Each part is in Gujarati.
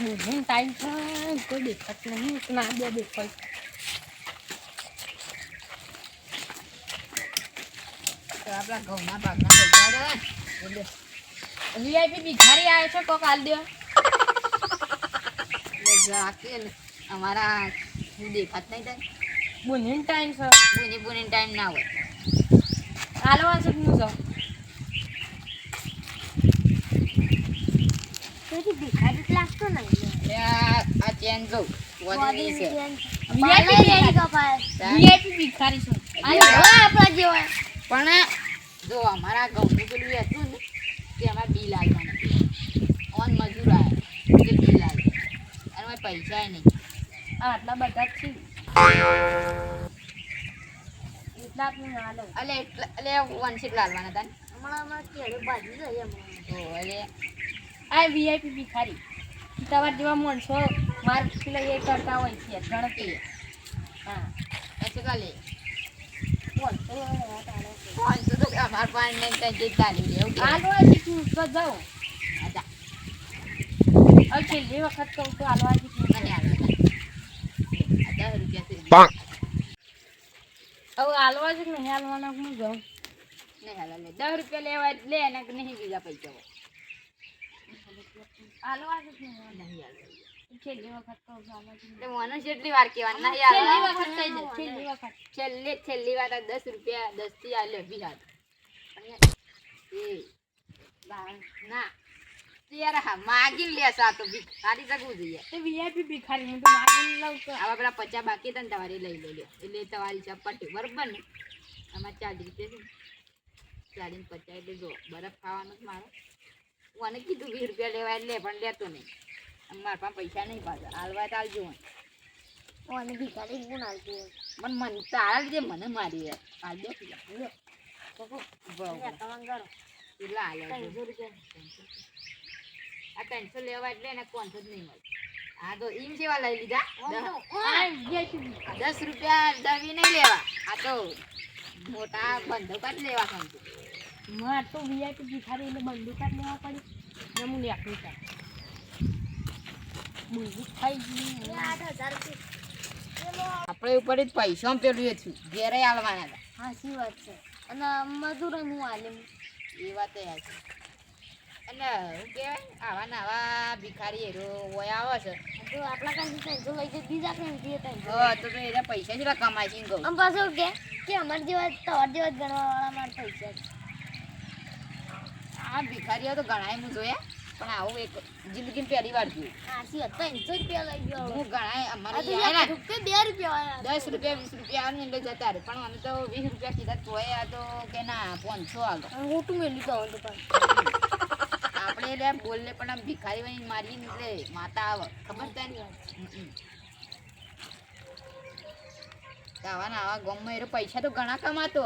હું ટાઈમ થાય કોઈ દેખાતું નહીં. ના બે દેખાય. તો આપણા ઘઉંના ભાગના પૈસા એટલે વીઆઈપી ભિખારી આવે છે કોક હાલ દો. અમારા દેખાત નહીં થાય. બુનિન ટાઈમ છે. બુની બુની ટાઈમ ના હોય. હાલવા છે હું જાઉં તેથી ભિખારી જ લાગતો ને આ ચેન જો વધની છે. વીઆઈપી ભિખારી છે. આપણા જેવા. પણ જો અમારા ઘઉંનું પેલું હતું ને કે અમારે બિલ આવવાના ઓન મજૂર આવે તે બિલ આવે અને પૈસા નહીં. આ આટલા બધા જ છે. એટલા આપણે ના લો એટલે એટલે એટલે લાવવાના હતા હમણાં અમારે કેળે બાજુ જઈએ હમણાં. તો એટલે આ વીઆઈપી ભિખારી તમારા જેવા માણસો માર પેલા એ કરતા હોય છે ગણતરી હા પછી કાલે રૂપિયા દસ રૂપિયા લેવા લે અને નહીં બીજા પૈસા હોય હાલવા જ નહીં નહીં હાલે છેલ્લી વાર કહેવાનું નહીં છેલ્લી છેલ્લી છેલ્લી વાર દસ રૂપિયા દસથી આ બી હાથ ના. તો યાર હા માગીને લેશે આ તો બી જોઈએ. તે વીઆઈપી ભિખારી હું તો માગીને લઉં તો. આવા પેલા પચાસ બાકી હતા ને તમારે લઈ લો એટલે તમારી ચપટી બરોબર ને? આમાં ચાલીસ રૂપિયા છે ચાલીસ પચાસ એટલે જો બરફ ખાવાનો જ મારો. મને કીધું વીસ રૂપિયા લેવા લે પણ લેતો નહીં. મારા પાસે પૈસા નહીં પાછા. હાલવા તો આવજો મને. ભિખારી ગુણ આવતી મને મન તારા લીધે મને મારી યાર હાલ દો. કરો કેટલા રૂપિયા. આ ત્રણસો લેવા એટલે એને કોન્સો જ નહીં મળે. હા તો ઈમ જેવા લઈ લીધા. દસ- રૂપિયા દવી નહીં લેવા. આ તો મોટા બંધો જ લેવા સમજો. માર તો વીઆઈપી ભિખારી એટલે બંદૂક જ લેવા પડી. ને હું લેખું છું બંદૂક ખાઈ ગઈ. આઠ હજાર રૂપિયા. આપણે ઉપર જ પૈસા પેલું છું ઘેરે હાલવાના હતા. હાસી વાત છે. અને મજૂર હું હાલે એ વાત એ છે અને શું કહેવાય આવા ને આવા ભિખારી હેરો હોય આવે છે. તો આપણા કાંઈ ત્રણસો લઈ જાય બીજા કઈ ત્રણસો હા તો તો એના પૈસા જેટલા કમાય છે એમ કહું. આમ પાછું કે કે અમારા જેવા તમારા જેવા જ ગણવા વાળા મારા પૈસા છે. આ ભિખારીઓ તો ઘણા હું જોયા પણ આવું એક જિંદગી પહેલી વાર જોયું હાસી હતા ત્રણસો રૂપિયા લઈ ગયો હું ઘણા અમારે તો બે રૂપિયા દસ રૂપિયા વીસ રૂપિયા આવે એટલે જતા રહે પણ અમે તો વીસ રૂપિયા કીધા તોય આ તો કે ના પાંચસો આગળ. અને મોટું મેલી તો તો પણ. આપણે એટલે બોલલે પણ આમ ભિખારી વળી મારીને એટલે માતા આવે. ખબર તારી આવા ના આવા ગમમાં એરો પૈસા તો ઘણા કમાતો.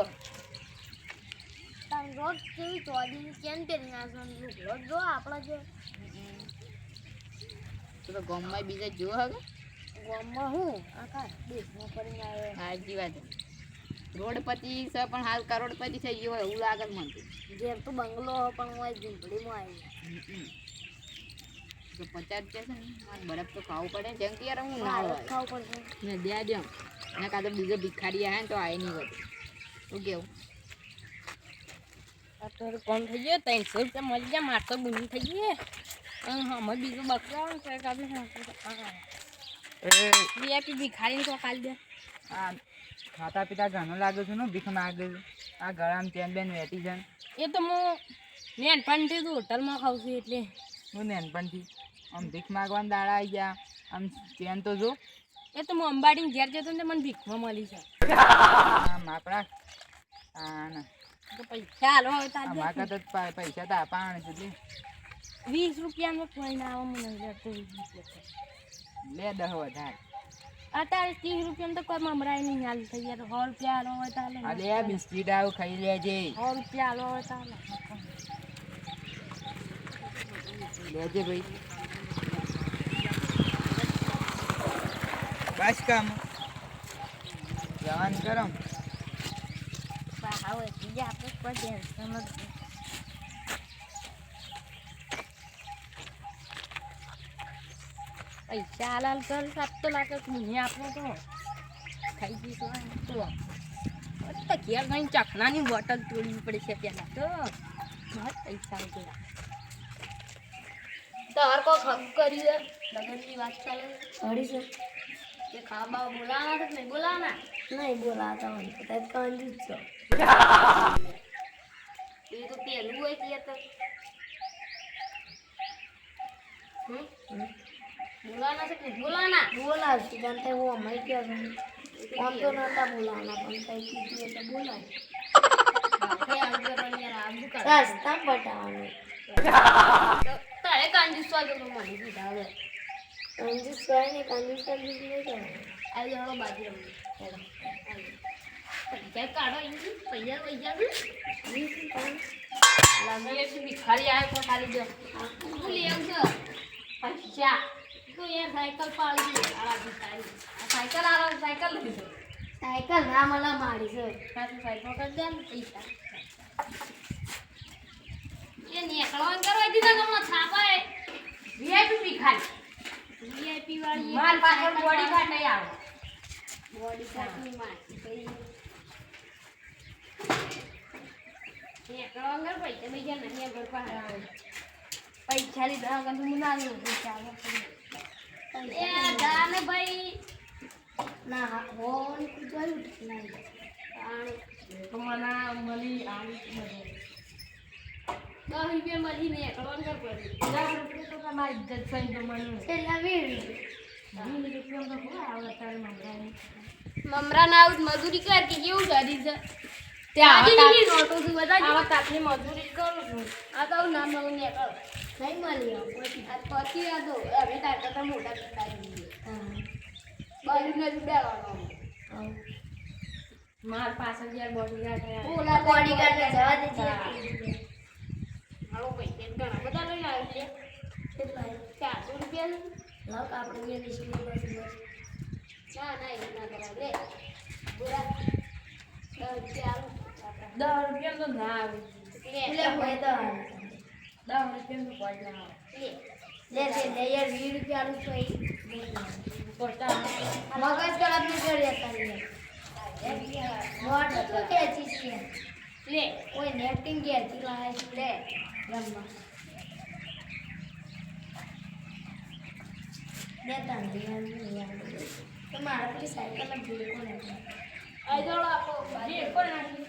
રોજ કેવી ચોરી કેમ પહેરી નાખવાનું રોજ જો આપણા જે. તો ગામમાં બીજા જો હવે ગામમાં હું? આખા દેશમાં ફરીને આવ્યો સાચી વાત રોડપતિ છે પણ હાલ કરોડપતિ થઈ ગયો હોય એવું લાગે મને. તો. તો બંગલો હો પણ હું ઝૂંપડીમાં આવી. તો પચાસ છે ને મારે બરફ તો ખાવું પડે જેમ કે યાર હું ના ખાવું પડશે. ને દે દે ને કાં તો બીજો ભિખારી આવે ને તો આવી નહીં વધે. શું કેવું? આ કોણ થઈ ગયો ત્રણસો રૂપિયા મળી ગયા માર તો બુની થઈ ગઈ હા. હમણાં બીજું બકરા આવે ને તો આપણે વીઆઈપી ભિખારીને તો ખાલી દે. આ ખાતા પીતા ઘણું લાગે છે ને ભીખ માગે આ ગળામાં ચેન બેન વેટી છે એ તો હું નેનપણથી તું હોટલમાં ખાઉં છું એટલે. હું નેનપણથી? આમ ભીખ માગવાના દાડા આવી ગયા. આમ ચેન તો જો. એ તો હું અંબાડીને ઘેર જતો ને મને ભીખમાં મળી છે માપડા હા ના. પૈસા હાલો હવે તો પૈસા તો આપવાના સુધી વીસ રૂપિયામાં કોઈ ના આવે મને રૂપિયા લે દહ વધારે. અત્યારે ત્રીસ રૂપિયામાં તો કોઈ મમરાય નહીં હાલ થઈ યાર સો રૂપિયા હોય તાલે હાલે આ બિસ્કીટ આવું ખાઈ લેજે. સો રૂપિયા હોય તાલે લેજે ભાઈ. બસ કામ. જવાન કરો હવે બીજા આપણે કોઈ જ નહીં. પૈસા હાલ હાલ કર આપતો લાગે મને આપો તો ખાઈ આ તો તો ઘેર ગઈ ચખનાની બોટલ તોડવી પડશે પહેલાં તો બસ પૈસા ઉતર્યા તાર કો ખપ કરી દે લગનની વાત ચાલે હરી છે કે ખાવા બોલાના નહીં બોલાના નહીં બોલાતા હોય તો તાર કંજૂસ છો. એ તો પેલું હોય કે તો? બોલાના છે કે બોલાના બોલા છે પણ તે હું અમારી ક્યાં આમ તો નતા બોલાના પણ કઈ કીધું એટલે બોલાય રસ્તા પટાવાનું તારે કાંજૂસ વાગે તો મને કીધા હવે. કાંજૂસ હોય ને કાંજૂસ કાંજૂસ નહીં કરવાનું આ જણો બાજુ રમવું. પૈસા કાઢો પૈસા પૈસા વીસ રૂપિયા લાગે છે ભિખારી આવે તો ખાલી જો. લઈ આવજો પૈસા તું યાર સાયકલ પાડી આ ભિખારી સાયકલ આવે સાયકલ લઈ સાયકલ ના મને મારી છે. પાછું સાયકલ કરી દે ને પૈસા. એ નીકળવાનું કરવા દીધા તમને છાપાય વીઆઈપી ભિખારી. વીઆઈપી વાળી માર પાછળ બોડી કાર્ડ નહીં આવે. બોડી કાર્ડની ની કઈ નીકળવા વગર પૈસા લીધા વગર હું ના લઉં પૈસા દાને ભાઈ ના હો મને મળી આવી દસ રૂપિયા મળી કર પડે દસ રૂપિયા તો તમારી ઇજ્જત થઈ તો મને છેલ્લા વીસ રૂપિયા મમરા ના મજૂરી કરતી કેવું કરી છે ત્યાં આવા આવા તાપની મજૂરી કરું છું. આ તો નામ નવું નીકળ નહીં મળી પછી આ તો હવે તાર મોટા કરતા બાજુ ને જુડાવાનો માર પાછળ યાર બોડી ગાર્ડ ઓલા બોડીગાર્ડ ને જવા દેજે. મારો પૈસા ઘણા બધા લઈને આવ્યો છે. કેટલા ચારસો રૂપિયા લાવ આપણે વીસ રૂપિયા ના ના એવું ના કરાય. લે દસ રૂપિયા દસ રૂપિયા તો ના આવે. લે. હોય તો દસ રૂપિયા તો કોઈ ના આવે. લે. લે લે યાર વીસ રૂપિયા આલું પોતા મગજ ખરાબ ન કરી હતા વોટ તો ખેંચી છે લે. કોઈ નેટિંગ કે છે લે. રમવા. દેતા નહીં યાર તો મારા પેલી સાયકલ ભૂલ કોને આઈદોળો આપો. કોઈ નાખી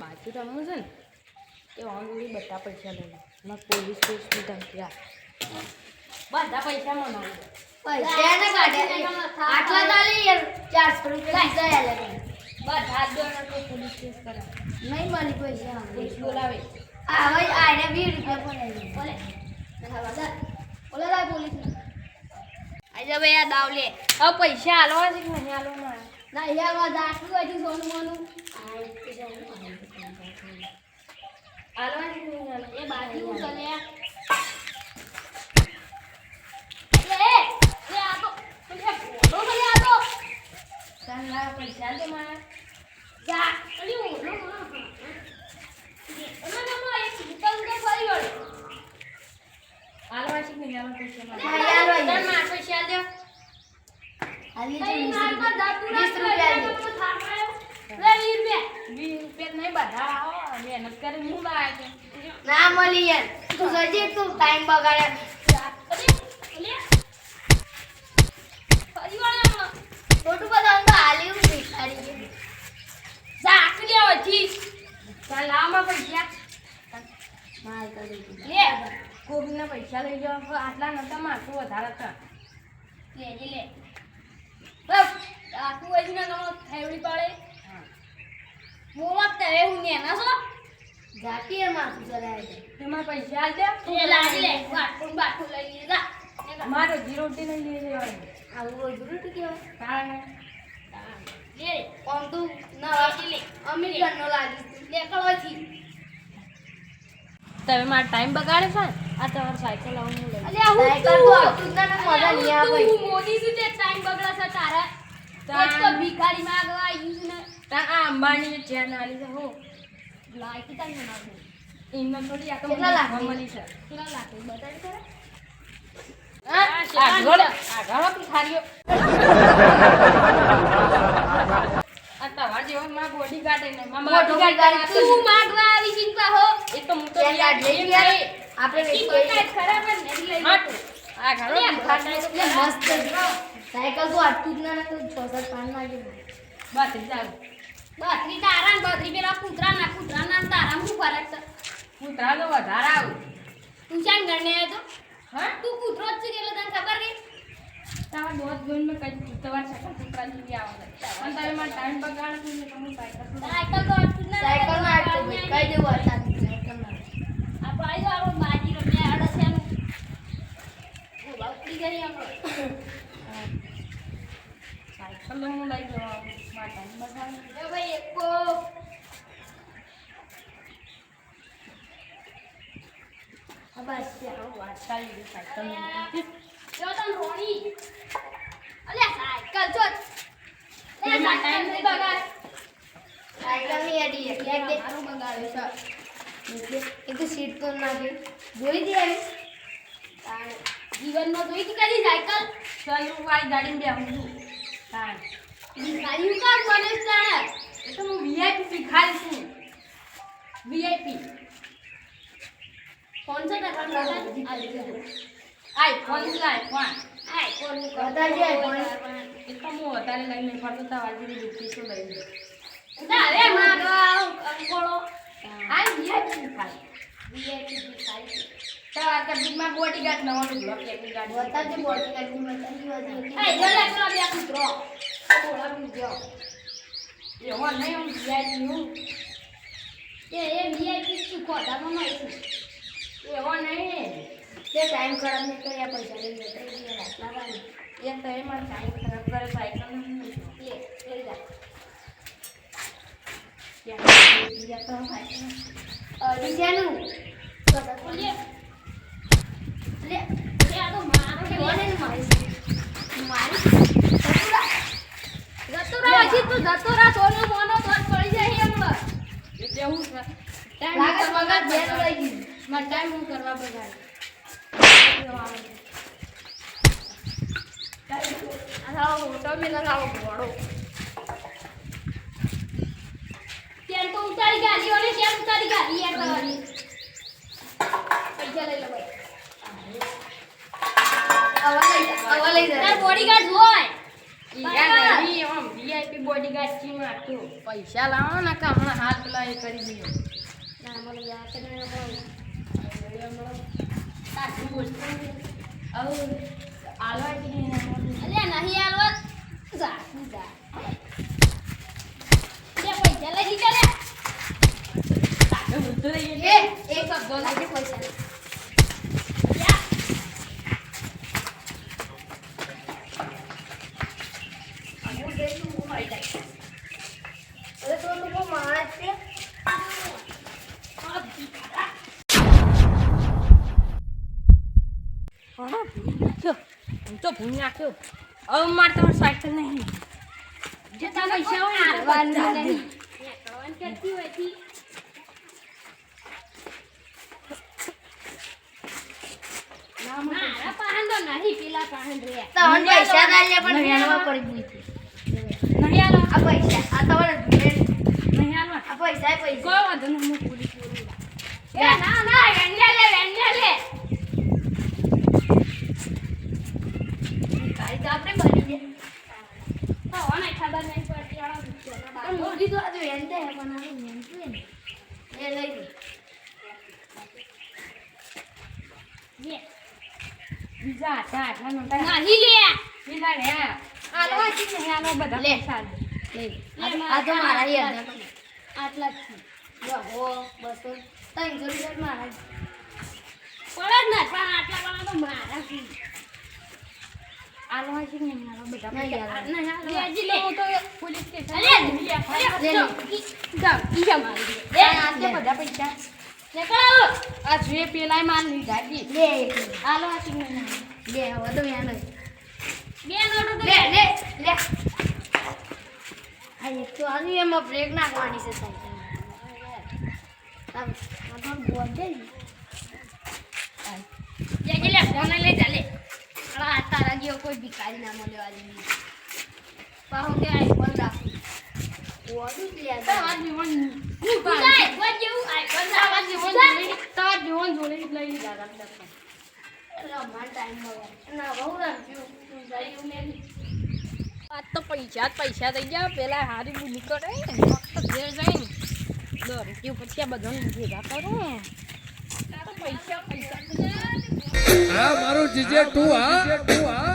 બાજુ રમવું છે ને એ ઓનલી બધા પૈસા લઈ લે. મેં પોલીસ કેસની ધમકી આપ. બધા પૈસા મને પૈસા ને કાઢે આટલા તાલી ચારસો રૂપિયા દીધા યાર. બધા જ તો પોલીસ કેસ કરે. નહીં પૈસા પોલીસ બોલાવે. આ ભાઈ આને વીસ રૂપિયા પણ બોલે. બોલે. લાય પોલીસ આજે ભાઈ આ દાવ લે. હવે પૈસા હાલવા છે કે નહીં હાલવા ના યારમાં દાટલું હજુ સોનું મોનું હાલવા છે કે નહીં હાલવા એ બાકી હું ચલે લે લે આ તો. પૈસા દે મારા. જા અલી ઓલો એમાં નમો એક ઉતર ફરી વળ. હાલવા કે નહીં હાલવા પૈસા મારા હા, યાર ભાઈ. તારે મારા પૈસા દે આલી કઈ મારમાં જાતું ના વીસ રૂપિયા લે વીસ રૂપિયા વીસ રૂપિયા નહીં બધા આવો મહેનત હું ના મળી યાર તું સજી તું ટાઈમ બગાડે. ખોટું બધા તો હાલી હું ભિખારી છે. ઝાક લે વધી ચાલ લાવમાં પૈસા લે કોબીના પૈસા લઈ જવા આટલા નતા મારતું વધારે હતા. લે લે. બસ આટલું હજી ને તમારો થેવડી પાડે. હું નેના છો જાતી એ માથું ચલાવે છે તેમાં પૈસા આલ દે. એ લાડી લે બાટું બાટું લઈ લીધા મારે રોજી રોટી નહીં લઈ લેવાની આવું રોજ રૂટ કહેવાય. કારણ લે આમ તું ના વાગી લે. અમીર ઘરનો લાગી લે કળવાથી તમે મારો ટાઈમ બગાડે છે આ તમારે સાયકલ આવું લઈ અલ્યા હું તો આવતું જ ના મજા નહીં આવે. મોદી સુધી ટાઈમ બગડા છે તારા. તો ભિખારી માંગવા આવ્યું ને. તા આ અંબાની ચેન આલી છે હું. લાયકી તારી નાખું એમને થોડી આ તો કેટલા લાખ મળી છે? કેટલા લાખ બતાવી કરે ને તું તો તો. આપણે સાયકલ તો આટલું જ ના તો છ સાત પાંચ દે. બાથી જાવ બત્રી તારા ને બત્રી પેલા કૂતરા ના કૂતરા ના તારા હું ફરક કૂતરા તો વધારે આવું. તું ચાન ગણને આવ્યો તો? હા? તું કૂતરો જ છે એટલે તને ખબર કે તારા દોસ્ત ગણ મેં કઈ તમારા છકડા કૂતરા જેવી આવે. અને તમે મારા ટાઈમ બગાડો સાયકલ સાયકલ તો આટલું જ ના સાયકલમાં આટલું કઈ દેવું હતા સાયકલમાં આપણે આવી જાવ આપણે બાજી રમ્યા આડે છે એમ બોલા ઉતરી ગઈ આપણે તો હું લઈ જવા ટાઈમ બગાડો એ ભાઈ એકો બસ ચાલો સાયકલ જો તને રોણી અલ્યા સાયકલ જો લે એમાં નહીં બગાડ સાયકલ એટલે જીવનમાં જોઈ કે કદી સાયકલ ચાલ હું બેહું છું તાણે એ તો હું વીઆઈપી ભિખારી છું વીઆઈપી ફોન છે તારા પાસે? આ લીધો. આઈફોન છે આઈફોન આય ફોનની કરતા જે ફોન. એ તો હું અત્યારે લઈને ફરતો તમારી જેવી દુઃખી છું ના રે માગવા અંકોળો. આ વીઆઈપી ભિખારી વીઆઈપી તમારા કદીમાં બોડીગાર્ડ નવાનું બ્લોક એક ગાડી. બતાવજે બોડી કાઢી બતાવી આય જલે પેલા બે કૂતરો થોડા બીજો એવો નહીં હું વીઆઈપી હું. એ એ વીઆઈપી શું ખોટામાં એ એવો નહીં. તે ટાઈમ ખરાબ નહીં કર્યા પૈસા લઈ જતા રાતના વાળી એ તો એમાં ટાઈમ ખરાબ કરે સાયકલ નહીં એ લઈ જા. બીજા તો સાયકલ ટાઈમ હું કરવા બગાડ. આ મોટો મે લગાવો ઘોડો ત્યાં તો ઉતારી ગાડી ઓલે ત્યાં ઉતારી ગાડી યાર તમારી પૈસા લઈ લો ભાઈ આવા લઈ જા આવા લઈ જા તાર બોડીગાર્ડ હોય વીઆઈપી બોડીગાર્ડ છે નાખ્યું પૈસા લાવો ને કે હમણાં હાથ પેલા એ કરી દઈએ? અલ્યા નહીં આલવા જા. જા પૈસા લઈ. એક શબ્દો લાગે પૈસા યા અમુક દેશું હું મળી જાય અરે તો લોકો માણસ છે હા, ભૂલી નાખ્યો. હું તો હવે મારે તમારે સાયકલ નહીં. જે તને પૈસા હોય નહીં કરવાનું કરતી હોયથી મારા પાહન તો નહીં પેલા પાહન રે તને પૈસા ના લે પણ વેણવા પડી નહીં આલવા આ પૈસા આ તમારે નહીં આલવા આ પૈસા એ પૈસા. કોઈ વાંધો નહીં હું પૂરી પૂરી એ ના ના વેંડિયા લે વેંડિયા લે ગાડી તો આપણે બની જાય તો ઓને ખબર નહીં પડતી આનો મૂકી તો આજે વેંડે હે પણ આ તો એ લઈ લે. લે. બીજા આટલા લે. બીજા આલવા બધા લે. પૈસા આ તો મારા યાર આટલા જ છે. હો બસો. ત્રણસો રૂપિયા મારા પડે જ ને પણ આટલા પણ તો મારા છે. બ્રેક નાખવાની છે તો બોલ દે લે કે લે ફોન લઈ તારા લે કોઈ ભિખારી ના મળે આજે. પાહો કે આઈફોન રાખું. જેવું તું પૈસા જ પૈસા થઈ ગયા. પેલા હારી બુલી કરે ફક્ત ઘેર જઈને દસ રૂપિયા પછી આ બધાને ભેગા કરું. આ પૈસા પૈસા. હા મારું જીજે ટુ આ